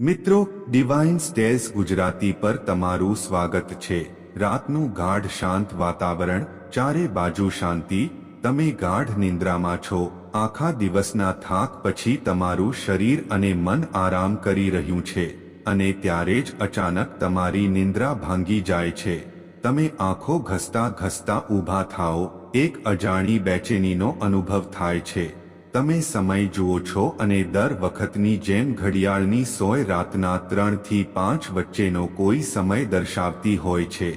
મિત્રો divine stays Gujarati પર તમારું સ્વાગત છે. રાતનું ગાઢ શાંત વાતાવરણ, ચારે બાજુ શાંતિ, તમે ગાઢ નિંદ્રામાં છો. આખા દિવસના થાક પછી તમારું શરીર અને મન આરામ કરી રહ્યું છે અને ત્યારે જ અચાનક તમારી નિંદ્રા ભાંગી જાય છે. તમે આંખો ઘસતા ઘસતા ઊભા થાઓ. એક અજાણી બેચેનીનો અનુભવ થાય છે. તમે સમય જુઓ છો અને દર વખતની જેમ ઘડિયાળની સોય રાતના ત્રણથી પાંચ વચ્ચેનો કોઈ સમય દર્શાવતી હોય છે.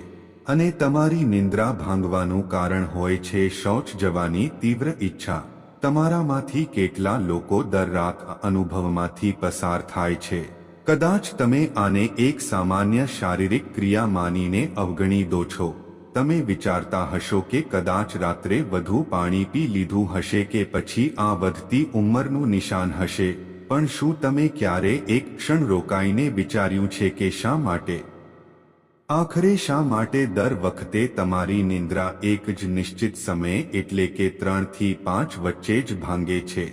અને તમારી નિંદ્રા ભાંગવાનું કારણ હોય છે શૌચ જવાની તીવ્ર ઈચ્છા. તમારામાંથી કેટલા લોકો દર રાત અનુભવમાંથી પસાર થાય છે. કદાચ તમે આને એક સામાન્ય શારીરિક ક્રિયા માનીને અવગણી દો છો. તમે વિચારતા હશો કે કદાચ રાત્રે વધુ પાણી પી લીધું હશે કે પછી આ વધતી ઉંમરનું નિશાન હશે, પણ શું તમે ક્યારે એક ક્ષણ રોકાઈને વિચાર્યું છે કે શા માટે? આખરે શા માટે દર વખતે તમારી નિંદ્રા એક જ નિશ્ચિત સમયે એટલે કે ત્રણથી પાંચ વચ્ચે જ ભાંગે છે?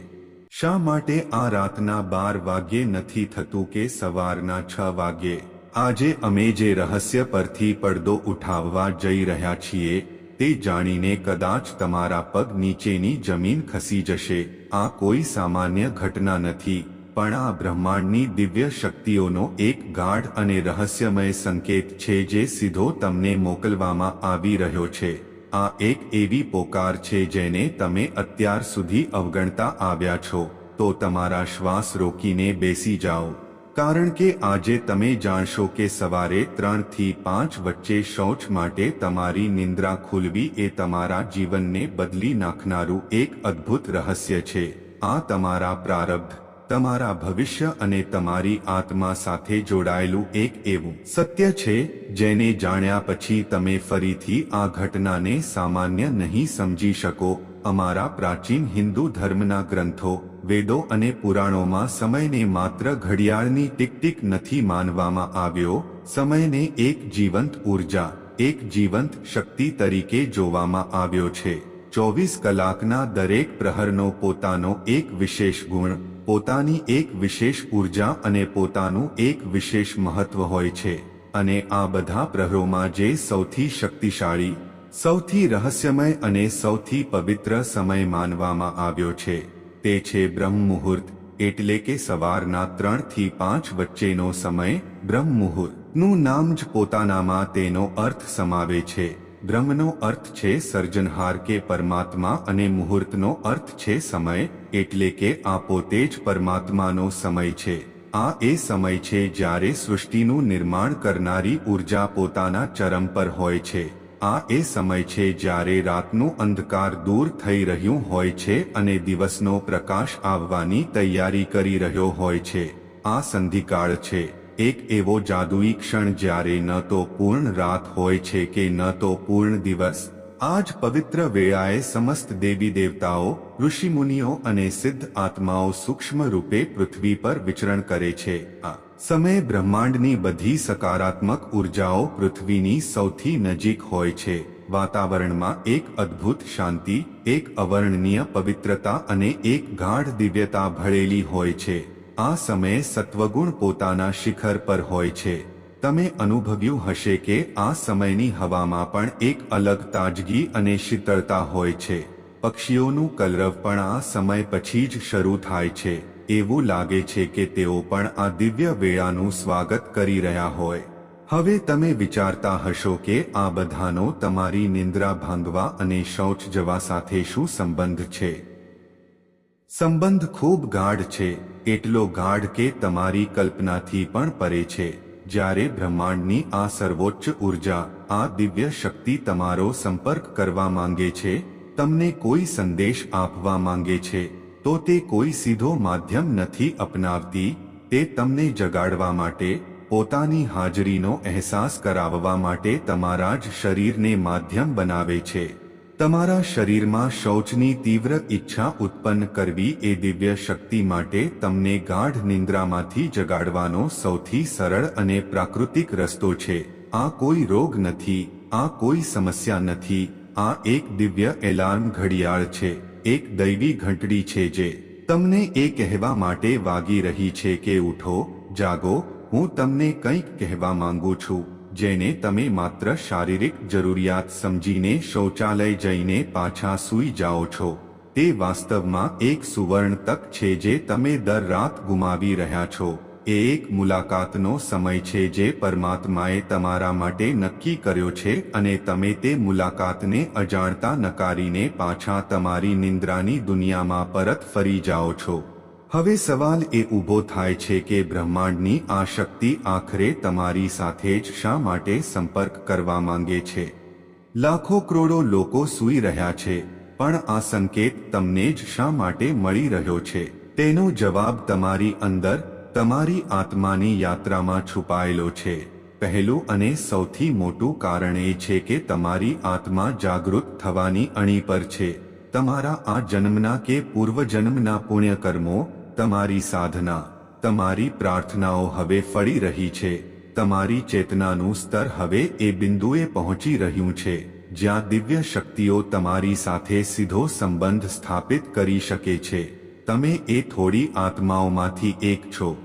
શા માટે આ રાતના બાર વાગ્યે નથી થતું કે સવારના છ વાગ્યે? આજે અમે જે રહસ્ય પરથી પડદો ઉઠાવવા જઈ રહ્યા છીએ, તે જાણીને કદાચ તમારા પગ નીચેની જમીન ખસી જશે. આ કોઈ સામાન્ય ઘટના નથી, પણ આ બ્રહ્માંડની દિવ્ય શક્તિઓનો એક ગાઢ અને રહસ્યમય સંકેત છે જે સીધો તમને મોકલવામાં આવી રહ્યો છે. આ એક એવી પોકાર છે જેને તમે અત્યાર સુધી અવગણતા આવ્યા છો. તો તમારા શ્વાસ રોકીને બેસી જાઓ. કારણ કે આજે તમે જાણશો કે સવારે ત્રણથી પાંચ વચ્ચે શૌચ માટે તમારી નિંદ્રા ખુલવી એ તમારા જીવનને બદલી નાખનારું એક અદ્ભુત રહસ્ય છે. આ તમારા પ્રારબ્ધ, તમારા ભવિષ્ય અને તમારી આત્મા સાથે જોડાયેલું એક એવું સત્ય છે, જેને જાણ્યા પછી તમે ફરીથી આ ઘટનાને સામાન્ય નહીં સમજી શકો. અમારા પ્રાચીન હિન્દુ ધર્મના ગ્રંથો, વેદો અને પુરાણોમાં સમયને માત્ર ઘડિયાળની ટીકટીક નથી માનવામાં આવ્યો, સમયને એક જીવંત ઊર્જા, એક જીવંત શક્તિ તરીકે જોવામાં આવ્યો છે. ચોવીસ કલાકના દરેક પ્રહરનો પોતાનો એક વિશેષ ગુણ, પોતાની એક વિશેષ ઊર્જા અને પોતાનું એક વિશેષ મહત્વ હોય છે. અને આ બધા પ્રહરોમાં જે સૌથી શક્તિશાળી સૌથી રહસ્યમય અને સૌથી પવિત્ર સમય માનવામાં આવ્યો છે. તે છે બ્રહ્મ મુહૂર્ત એટલે કે સવારના ત્રણથી પાંચ વચ્ચેનો સમય બ્રહ્મ મુહૂર્તનું નામ જ પોતાનામાં તેનો અર્થ સમાવે છે. બ્રહ્મનો અર્થ છે સર્જનહાર કે પરમાત્મા અને મુહૂર્તનો અર્થ છે સમય, એટલે કે આ પોતે જ પરમાત્માનો સમય છે. આ એ સમય છે જ્યારે સૃષ્ટિનું નિર્માણ કરનારી ઊર્જા પોતાના ચરમ પર હોય છે. આ એ સમય છે જ્યારે રાતનું અંધકાર દૂર થઈ રહ્યું હોય છે અને દિવસનો પ્રકાશ આવવાની તૈયારી કરી રહ્યો હોય છે. આ સંધિકાળ છે. એક એવો જાદુઈ ક્ષણ જ્યારે ન તો પૂર્ણ રાત હોય છે કે ન તો પૂર્ણ દિવસ. આજ પવિત્ર વેળાએ સમસ્ત દેવી દેવતાઓ, ઋષિમુનિઓ અને સિદ્ધ આત્માઓ સૂક્ષ્મ રૂપે પૃથ્વી પર વિચરણ કરે છે. આ સમય બ્રહ્માંડની બધી સકારાત્મક ઉર્જાઓ પૃથ્વીની સૌથી નજીક હોય છે. વાતાવરણમાં એક અદ્ભુત શાંતિ, એક અવર્ણનીય પવિત્રતા અને એક ગાઢ દિવ્યતા ભળેલી હોય છે. આ સમયે સત્વગુણ પોતાના શિખર પર હોય છે. તમે અનુભવ્યું હશે કે આ સમયની હવામાં પણ એક અલગ તાજગી અને શીતળતા હોય છે. પક્ષીઓનું કલરવ પણ આ સમય પછી જ શરૂ થાય છે. એવું લાગે છે કે તેઓ પણ આ દિવ્ય વેળાનું સ્વાગત કરી રહ્યા હોય. હવે તમે વિચારતા હશો કે આ બધાનો તમારી નિંદ્રા ભાંગવા અને શૌચ જવા સાથે શું સંબંધ છે? સંબંધ ખૂબ ગાઢ છે, એટલો ગાઢ કે તમારી કલ્પનાથી પણ પરે છે. જ્યારે બ્રહ્માંડની આ સર્વોચ્ચ ઊર્જા, આ દિવ્ય શક્તિ તમારો સંપર્ક કરવા માંગે છે, તમને કોઈ સંદેશ આપવા માંગે છે. તો તે કોઈ સીધો માધ્યમ નથી અપનાવતી, તે તમને જગાડવા માટે, પોતાની હાજરીનો અહેસાસ કરાવવા માટે તમારા જ શરીરને માધ્યમ બનાવે છે. તમારા શરીરમાં શૌચની તીવ્ર ઈચ્છા ઉત્પન્ન કરવી એ દિવ્ય શક્તિ માટે તમને ગાઢ નિંદ્રામાંથી જગાડવાનો સૌથી સરળ અને પ્રાકૃતિક રસ્તો છે. આ કોઈ રોગ નથી, આ કોઈ સમસ્યા નથી, આ એક દિવ્ય એલાર્મ ઘડિયાળ છે. એક દૈવી ઘંટડી છે જે તમને એ કહેવા માટે વાગી રહી છે કે ઉઠો, જાગો, હું તમને કંઈક કહેવા માંગુ છું, જેને તમે માત્ર શારીરિક જરૂરિયાત સમજીને શૌચાલય જઈને પાછા સૂઈ જાઓ છો. તે વાસ્તવમાં એક સુવર્ણ તક છે જે તમે દર રાત ગુમાવી રહ્યા છો. એ એક મુલાકાતનો સમય છે જે પરમાત્માએ તમારા માટે નક્કી કર્યો છે અને તમે તે મુલાકાતને અજાણતા નકારીને પાછા તમારી નિંદ્રાની દુનિયામાં પરત ફરી જાઓ છો. હવે સવાલ એ ઊભો થાય છે કે બ્રહ્માંડની આ શક્તિ આખરે તમારી સાથે જ શા માટે સંપર્ક કરવા માંગે છે? લાખો કરોડો લોકો સૂઈ રહ્યા છે, પણ આ સંકેત તમને જ શા માટે મળી રહ્યો છે? તેનો જવાબ તમારી અંદર તમારી આત્માની યાત્રામાં છુપાયેલો છે. પહેલું અને સૌથી મોટું કારણ એ છે કે તમારી આત્મા જાગૃત થવાની અણી પર છે. તમારા આ જન્મના કે પૂર્વજન્મના પુણ્યકર્મો, તમારી સાધના, તમારી પ્રાર્થનાઓ હવે ફળી રહી છે. તમારી ચેતનાનું સ્તર હવે એ બિંદુએ પહોંચી રહ્યું છે. જ્યાં દિવ્ય શક્તિઓ તમારી સાથે સીધો સંબંધ સ્થાપિત કરી શકે છે. તમે એ થોડી આત્માઓમાંથી એક છો,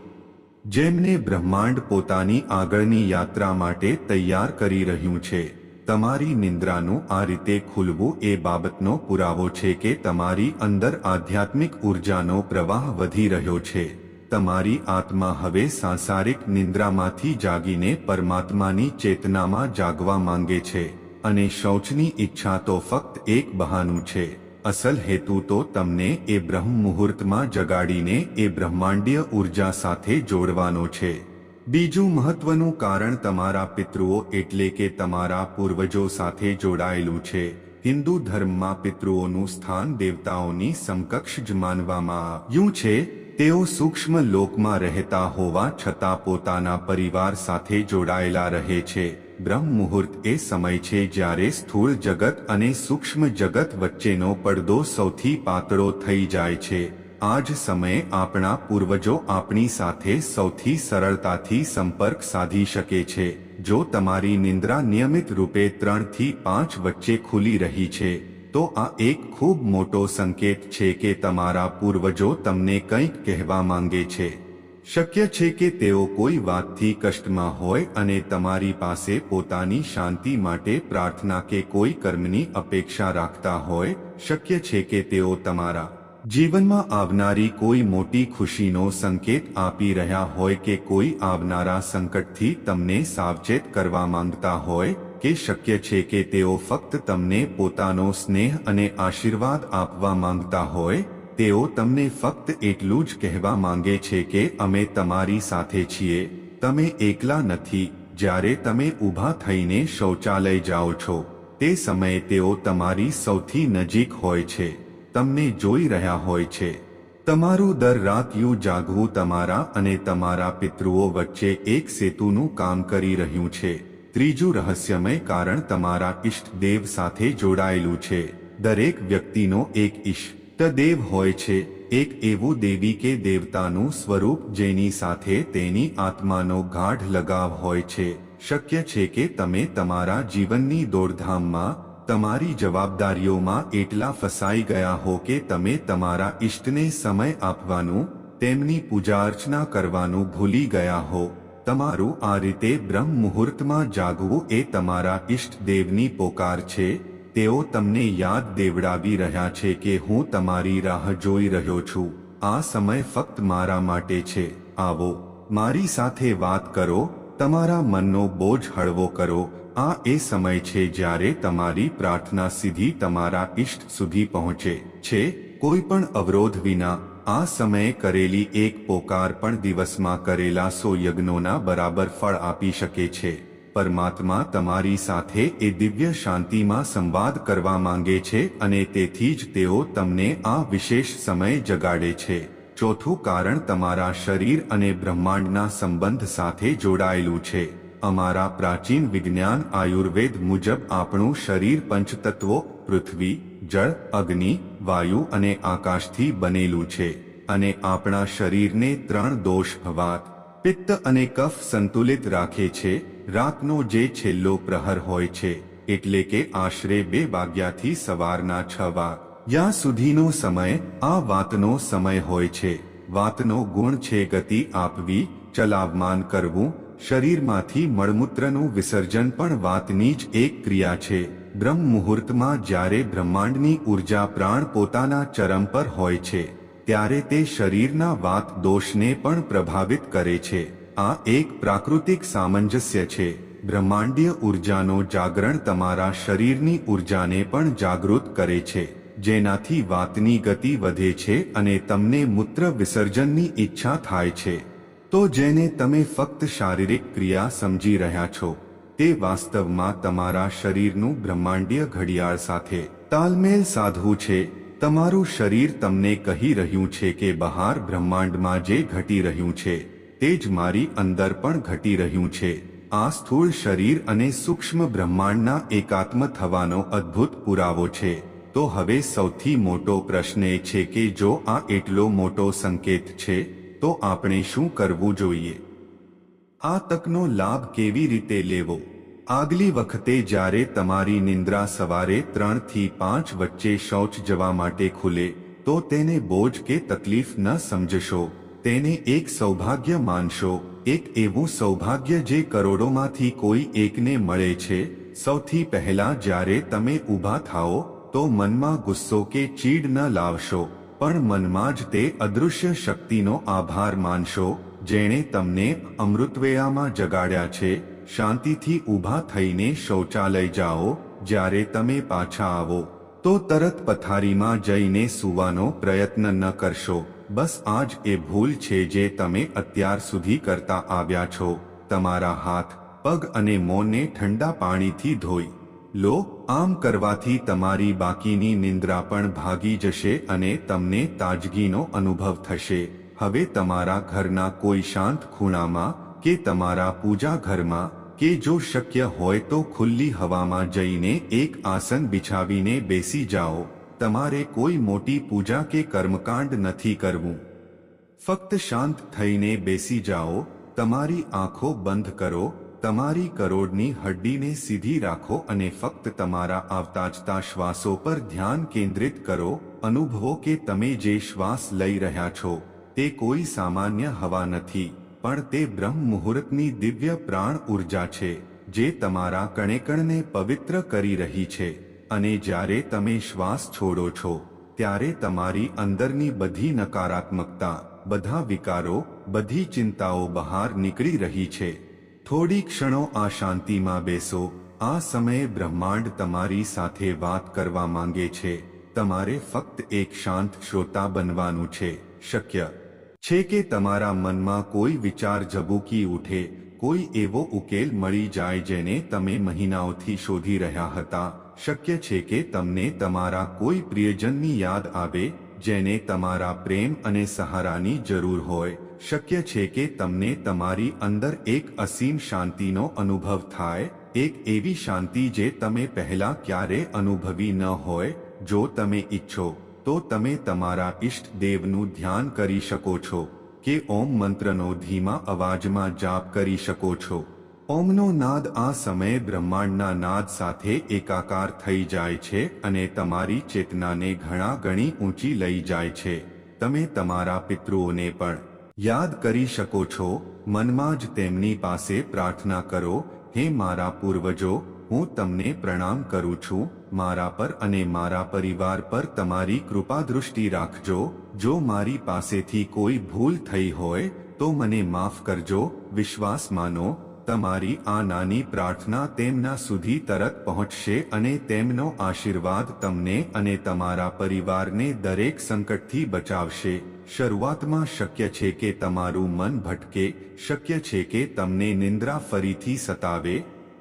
જેમને બ્રહ્માંડ પોતાની આગળની યાત્રા માટે તૈયાર કરી રહ્યું છે. તમારી નિંદ્રાનું આ રીતે ખુલવું એ બાબતનો પુરાવો છે કે તમારી અંદર આધ્યાત્મિક ઉર્જાનો પ્રવાહ વધી રહ્યો છે. તમારી આત્મા હવે સાંસારિક નિંદ્રામાંથી જાગીને પરમાત્માની ચેતનામાં જાગવા માંગે છે અને શૌચની ઈચ્છા તો ફક્ત એક બહાનું છે. અસલ હેતુ તો તમને એ બ્રહ્મ મુહૂર્તમાં જગાડીને એ બ્રહ્માંડીય ઊર્જા સાથે જોડવાનો છે. બીજું મહત્વનું કારણ તમારા પિતૃઓ એટલે કે તમારા પૂર્વજો સાથે જોડાયેલું છે. હિન્દુ ધર્મમાં પિતૃઓનું સ્થાન દેવતાઓની સમકક્ષ જ માનવામાં આવ્યું છે. તેઓ સૂક્ષ્મ લોકમાં રહેતા હોવા છતાં પોતાના પરિવાર સાથે જોડાયેલા રહે છે. બ્રહ્મ મુહૂર્ત એ સમય છે જ્યારે સ્થૂળ જગત અને સૂક્ષ્મ જગત વચ્ચેનો પડદો સૌથી પાતળો થઈ જાય છે. આ જ સમયે આપણા પૂર્વજો આપણી સાથે સૌથી સરળતાથી સંપર્ક સાધી શકે છે. જો તમારી નિંદ્રા નિયમિત રૂપે ત્રણથી પાંચ વચ્ચે ખુલી રહી છે, તો આ એક ખૂબ મોટો સંકેત છે કે તમારા પૂર્વજો તમને કંઈક કહેવા માંગે છે. શક્ય છે કે તેઓ કોઈ વાતથી કષ્ટમાં હોય અને તમારી પાસે પોતાની શાંતિ માટે પ્રાર્થના કે કોઈ કર્મની અપેક્ષા રાખતા હોય, શક્ય છે કે તેઓ તમારા જીવનમાં આવનારી કોઈ મોટી ખુશીનો સંકેત આપી રહ્યા હોય કે કોઈ આવનારા સંકટથી તમને સાવચેત કરવા માંગતા હોય, કે શક્ય છે કે તેઓ ફક્ત તમને પોતાનો સ્નેહ અને આશીર્વાદ આપવા માંગતા હોય તેઓ તમને ફક્ત એટલું જ કહેવા માંગે છે કે અમે તમારી સાથે છીએ, તમે એકલા નથી, જ્યારે તમે ઊભા થઈને શૌચાલય જાઓ છો, તે સમયે તેઓ તમારી સૌથી નજીક હોય છે, તમને જોઈ રહ્યા હોય છે. તમારું દર રાતયું જાગવું તમારા અને તમારા પિતૃઓ વચ્ચે એક સેતુનું કામ કરી રહ્યું છે. ત્રીજું રહસ્યમય કારણ તમારા ઇષ્ટદેવ સાથે જોડાયેલું છે. દરેક વ્યક્તિનો એક ઈષ્ટ દેવ હોય છે, એક એવું દેવી કે દેવતાનું સ્વરૂપ જેની સાથે તેની આત્માનો ગાઢ લગાવ હોય છે. શક્ય છે કે તમે તમારા જીવનની દોડધામમાં, તમારી જવાબદારીઓમાં એટલા ફસાઈ ગયા હો કે તમે તમારા ઈષ્ટને સમય આપવાનું, તેમની પૂજા અર્ચના કરવાનું ભૂલી ગયા હો. તમારું આ રીતે બ્રહ્મ મુહૂર્તમાં જાગવું એ તમારા ઇષ્ટ દેવની પોકાર છે તેઓ તમને યાદ દેવડાવી રહ્યા છે કે હું તમારી રાહ જોઈ રહ્યો છું. આ સમય ફક્ત મારા માટે છે. આવો, મારી સાથે વાત કરો, તમારા મનનો બોજ હળવો કરો. આ એ સમય છે જ્યારે તમારી પ્રાર્થના સીધી તમારા ઈષ્ટ સુધી પહોંચે છે. કોઈ પણ અવરોધ વિના, આ સમયે કરેલી એક પોકાર પણ દિવસમાં કરેલા સો યજ્ઞોના બરાબર ફળ આપી શકે છે. પરમાત્મા તમારી સાથે એ દિવ્ય શાંતિમાં સંવાદ કરવા માંગે છે અને તેથી જ તેઓ તમને આ વિશેષ સમય જગાડે છે. ચોથું કારણ તમારા શરીર અને બ્રહ્માંડના સંબંધ સાથે જોડાયેલું છે. અમારા પ્રાચીન વિજ્ઞાન આયુર્વેદ મુજબ આપણું શરીર પંચતત્વો, પૃથ્વી, જળ, અગ્નિ, વાયુ અને આકાશથી બનેલું છે અને આપણા શરીરને ત્રણ દોષ વાત પિત્ત અને કફ સંતુલિત રાખે છે, રાતનો જે છેલ્લો પ્રહર હોય છે, એટલે કે આશરે બે વાગ્યાથી સવારના છ વાગ્યા સુધીનો સમય આ વાતનો સમય હોય છે. વાતનો ગુણ છે ગતિ આપવી, ચલાવમાન કરવું, શરીરમાંથી મળમૂત્રનું વિસર્જન પણ વાતની જ એક ક્રિયા છે. બ્રહ્મ મુહૂર્તમાં જ્યારે બ્રહ્માંડની ઊર્જા પ્રાણ પોતાના ચરમ પર હોય છે ત્યારે તે શરીરના વાત દોષને પણ પ્રભાવિત કરે છે. આ એક પ્રાકૃતિક સામંજસ્ય છે. બ્રહ્માંડીય ઉર્જાનો જાગરણ તમારા શરીરની ઉર્જાને પણ જાગૃત કરે છે. જેનાથી વાતની ગતિ વધે છે અને તમને મૂત્ર વિસર્જનની ઈચ્છા થાય છે. તો જેને તમે ફક્ત શારીરિક ક્રિયા સમજી રહ્યા છો, તે વાસ્તવમાં તમારા શરીરનું બ્રહ્માંડીય ઘડિયાળ સાથે તાલમેલ સાધવું છે. તમારું શરીર તમને કહી રહ્યું છે કે બહાર બ્રહ્માંડમાં જે ઘટી રહ્યું છે, તે જ મારી અંદર પણ ઘટી રહ્યું છે. આ સ્થૂળ શરીર અને સૂક્ષ્મ બ્રહ્માંડના એકાત્મ થવાનો અદ્ભુત પુરાવો છે. તો હવે સૌથી મોટો પ્રશ્ન એ છે કે જો આ એટલો મોટો સંકેત છે, તો આપણે શું કરવું જોઈએ? આ તકનો લાભ કેવી રીતે લેવો? આગલી વખતે જ્યારે તમારી નિંદ્રા સવારે ત્રણથી પાંચ વચ્ચે શૌચ જવા માટે ખુલે, તો તેને બોજ કે તકલીફ ન સમજશો. તેને એક સૌભાગ્ય માનશો. એક એવું સૌભાગ્ય જે કરોડોમાંથી કોઈ એકને મળે છે. સૌથી પહેલા જ્યારે તમે ઊભા થાઓ, તો મનમાં ગુસ્સો કે ચીડ ન લાવશો, પણ મનમાં જ તે અદૃશ્ય શક્તિનો આભાર માનશો, જેણે તમને અમૃતવેયામાં જગાડ્યા છે. શાંતિથી ઊભા થઈને શૌચાલય જાઓ, જ્યારે તમે પાછા આવો, તો તરત પથારીમાં જઈને સૂવાનો પ્રયત્ન ન કરશો. બસ આ જ એ ભૂલ છે જે તમે અત્યાર સુધી કરતા આવ્યા છો. તમારા હાથ, પગ અને મોંને ઠંડા પાણીથી ધોઈ. લો, આમ કરવાથી તમારી બાકીની નિંદ્રા પણ ભાગી જશે અને તમને તાજગીનો અનુભવ થશે. હવે તમારા ઘરના કોઈ શાંત ખૂણામાં કે તમારા પૂજા ઘરમાં કે જો શક્ય હોય તો ખુલ્લી હવામાં જઈને એક આસન બિછાવીને બેસી જાઓ. તમારે કોઈ મોટી પૂજા કે કર્મકાંડ નથી કરવું. ફક્ત શાંત થઈને બેસી જાઓ. તમારી આંખો બંધ કરો. તમારી કરોડની હડ્ડીને સીધી રાખો અને ફક્ત તમારા આવતા જતા શ્વાસો પર ધ્યાન કેન્દ્રિત કરો. અનુભવો કે તમે જે શ્વાસ લઈ રહ્યા છો, તે કોઈ સામાન્ય હવા નથી. પણ તે બ્રહ્મ મુહૂર્તની દિવ્ય પ્રાણ ઊર્જા છે, જે તમારા કણેકણને પવિત્ર કરી રહી છે. અને જ્યારે તમે શ્વાસ છોડો છો, ત્યારે તમારી અંદરની બધી નકારાત્મકતા, બધા વિકારો, બધી ચિંતાઓ બહાર નીકળી રહી છે. થોડી ક્ષણો આ શાંતિમાં બેસો, આ સમયે બ્રહ્માંડ તમારી સાથે વાત કરવા માંગે છે. તમારે ફક્ત એક શાંત શ્રોતા બનવાનું છે, શક્ય. છે કે તમારા મનમાં કોઈ વિચાર ઝબૂકી ઉઠે, કોઈ એવો ઉકેલ મળી જાય જેને તમે મહિનાઓથી શોધી રહ્યા હતા. શક્ય છે કે તમને તમારા કોઈ પ્રિયજનની યાદ આવે, જેને તમારા પ્રેમ અને સહારાની જરૂર હોય. શક્ય છે કે તમને તમારી અંદર એક અસીમ શાંતિનો અનુભવ થાય, એક એવી શાંતિ જે તમે પહેલા ક્યારે અનુભવી ન હોય, જો તમે ઈચ્છો. તો તમે તમારા ઇષ્ટ દેવનું ધ્યાન કરી શકો છો કે ઓમ મંત્રનો ધીમા અવાજમાં જાપ કરી શકો છો. ઓમનો નાદ આ સમયે બ્રહ્માંડના નાદ સાથે એકાકાર થઈ જાય છે અને તમારી ચેતનાને ઘણા ગણી ઊંચી લઈ જાય છે. તમે તમારા પિતૃઓને પણ યાદ કરી શકો છો. મનમાં જ તેમની પાસે પ્રાર્થના કરો, હે મારા પૂર્વજો હું તમને પ્રણામ કરું છું, મારા પર અને મારા પરિવાર પર તમારી કૃપા દૃષ્ટિ રાખજો. જો મારી પાસેથી કોઈ ભૂલ થઈ હોય, તો મને માફ કરજો. વિશ્વાસ માનો, તમારી આ નાની પ્રાર્થના તેમના સુધી તરત પહોંચશે અને તેમનો આશીર્વાદ તમને અને તમારા પરિવારને દરેક સંકટથી બચાવશે. શરૂઆતમાં શક્ય છે કે તમારું મન ભટકે, શક્ય છે કે તમને નિંદ્રા ફરીથી સતાવે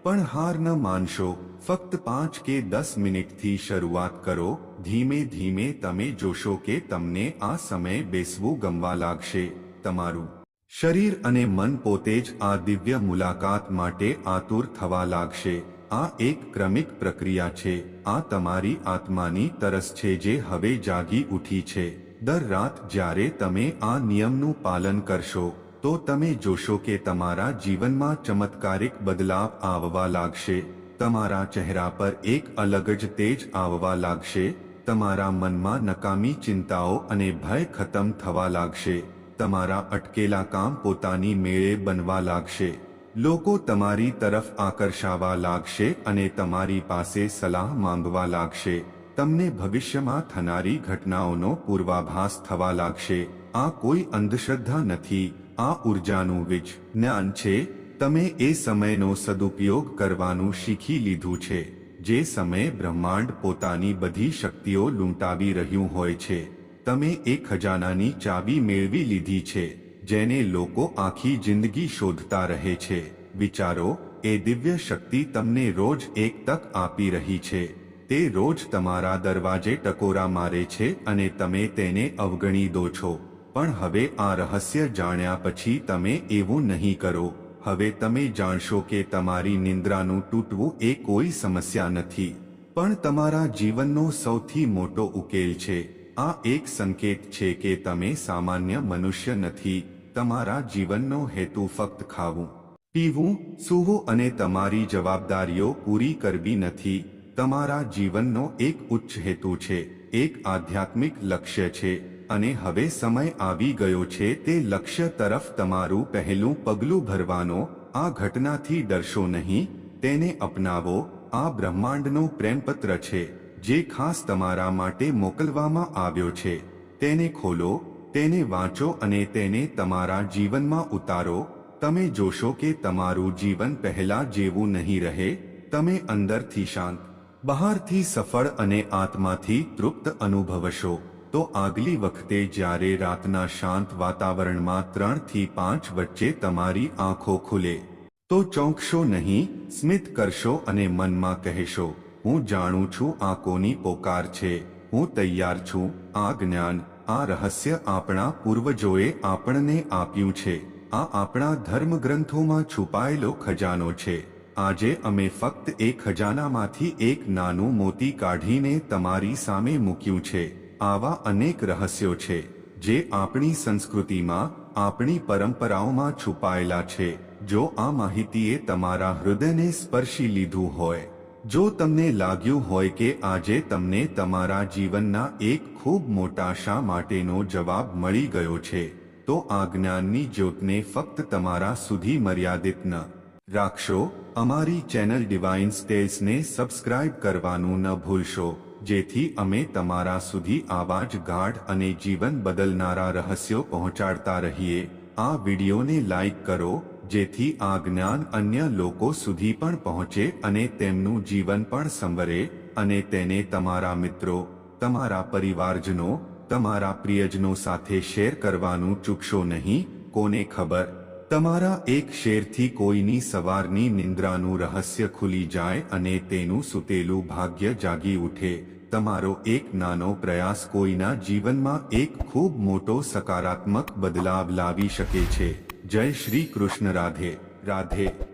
પણ હાર ન માનશો. ફક્ત પાંચ કે દસ મિનિટથી શરૂઆત કરો. ધીમે ધીમે તમે જોશો કે તમને આ સમય બેસવું ગમવા લાગશે. તમારું શરીર અને મન પોતે જ આ દિવ્ય મુલાકાત માટે આતુર થવા લાગશે. આ એક ક્રમિક પ્રક્રિયા છે. આ તમારી આત્માની તરસ છે જે હવે જાગી ઉઠી છે. દર રાત જ્યારે તમે આ નિયમનું પાલન કરશો તો તમે જોશો કે તમારા જીવનમાં ચમત્કારિક બદલાવ આવવા લાગશે. તમારા ચહેરા પર એક અલગ જ તેજ આવવા લાગશે. તમારા મનમાં નકામી ચિંતાઓ અને ભય ખતમ થવા લાગશે. તમારા અટકેલા કામ પોતાની મેળે બનવા લાગશે. લોકો તમારી તરફ આકર્ષાવા લાગશે અને તમારી પાસે સલાહ માંગવા લાગશે. તમને ભવિષ્યમાં થનારી ઘટનાઓનો પૂર્વાભાસ થવા લાગશે. આ કોઈ અંધશ્રદ્ધા નથી. આ ઉર્જાનું વિજ્ઞાન છે. તમે એ સમયનો સદુપયોગ કરવાનું શીખી લીધું છે. જે સમયે બ્રહ્માંડ પોતાની બધી શક્તિઓ લૂંટાવી રહ્યું હોય છે. તમે એ ખજાનાની ચાવી મેળવી લીધી છે, જેને લોકો આખી જિંદગી શોધતા રહે છે. વિચારો, એ દિવ્ય શક્તિ તમને રોજ એક તક આપી રહી છે. તે રોજ તમારા દરવાજે ટકોરા મારે છે અને તમે તેને અવગણી દો છો. પણ હવે આ રહસ્ય જાણ્યા પછી તમે એવું નહીં કરો. હવે તમે જાણશો કે તમારી નિંદ્રાનું તૂટવું એ કોઈ સમસ્યા નથી. પણ તમારા જીવનનો સૌથી મોટો ઉકેલ છે. આ એક સંકેત છે કે તમે સામાન્ય મનુષ્ય નથી. તમારા જીવનનો હેતુ ફક્ત ખાવું, પીવું, સૂવું અને તમારી જવાબદારીઓ પૂરી કરવી નથી. તમારા જીવનનો એક ઉચ્ચ હેતુ છે. એક આધ્યાત્મિક લક્ષ્ય છે. અને હવે સમય આવી ગયો છે તે લક્ષ્ય તરફ તમારું પહેલું પગલું ભરવાનો. આ ઘટનાથી ડરશો નહીં, તેને અપનાવો. આ બ્રહ્માંડનો પ્રેમપત્ર છે, જે ખાસ તમારા માટે મોકલવામાં આવ્યો છે. તેને ખોલો, તેને વાંચો અને તેને તમારા જીવનમાં ઉતારો. તમે જોશો કે તમારું જીવન પહેલા જેવું નહીં રહે, તમે અંદરથી શાંત, બહારથી સફળ અને આત્માથી તૃપ્ત અનુભવશો. તો આગલી વખતે જ્યારે રાતના શાંત વાતાવરણમાં ત્રણથી પાંચ વચ્ચે તમારી આંખો ખુલે, તો ચોંકશો નહીં, સ્મિત કરશો અને મનમાં કહેશો, હું જાણું છું આ કોની પોકાર છે, હું તૈયાર છું, આ જ્ઞાન, આ રહસ્ય આપણા પૂર્વજોએ આપણને આપ્યું છે, આ આપણા ધર્મગ્રંથોમાં છુપાયેલો ખજાનો છે, આજે અમે ફક્ત એ ખજાનામાંથી એક નાનું મોતી કાઢીને તમારી સામે મૂક્યું છે. આવા અનેક રહસ્યો છે, જે આપણી સંસ્કૃતિમાં, આપણી પરંપરાઓમાં છુપાયેલા છે. જો આ માહિતીએ તમારા હૃદયને સ્પર્શી લીધું હોય, જો તમને લાગ્યું હોય કે આજે તમને તમારા જીવનના એક ખૂબ મોટા શા માટેનો જવાબ મળી ગયો છે, તો આ જ્ઞાનની જ્યોતને ફક્ત તમારા સુધી મર્યાદિત ન રાખશો. અમારી ચેનલ ડિવાઇન સ્ટેલ્સને સબસ્ક્રાઇબ કરવાનું ન ભૂલશો. જેથી અમે તમારા સુધી આવા ગાઢ અને જીવન બદલનારા રહસ્યો પહોંચાડતા રહીએ. આ વિડીયોને લાઈક કરો, જેથી આ જ્ઞાન અન્ય લોકો સુધી પણ પહોંચે અને તેમનું જીવન પણ સંવરે અને તેને તમારા મિત્રો, તમારા પરિવારજનો, તમારા પ્રિયજનો સાથે શેર કરવાનું ચૂકશો નહીં. કોને ખબર? તમારા એક શેરથી કોઈની સવારની નિંદ્રાનું રહસ્ય ખુલી જાય અને તેનું સુતેલું ભાગ્ય જાગી ઉઠે. તમારો એક નાનો પ્રયાસ કોઈના જીવનમાં એક ખૂબ મોટો સકારાત્મક બદલાવ લાવી શકે છે. જય શ્રી કૃષ્ણ રાધે. રાધે.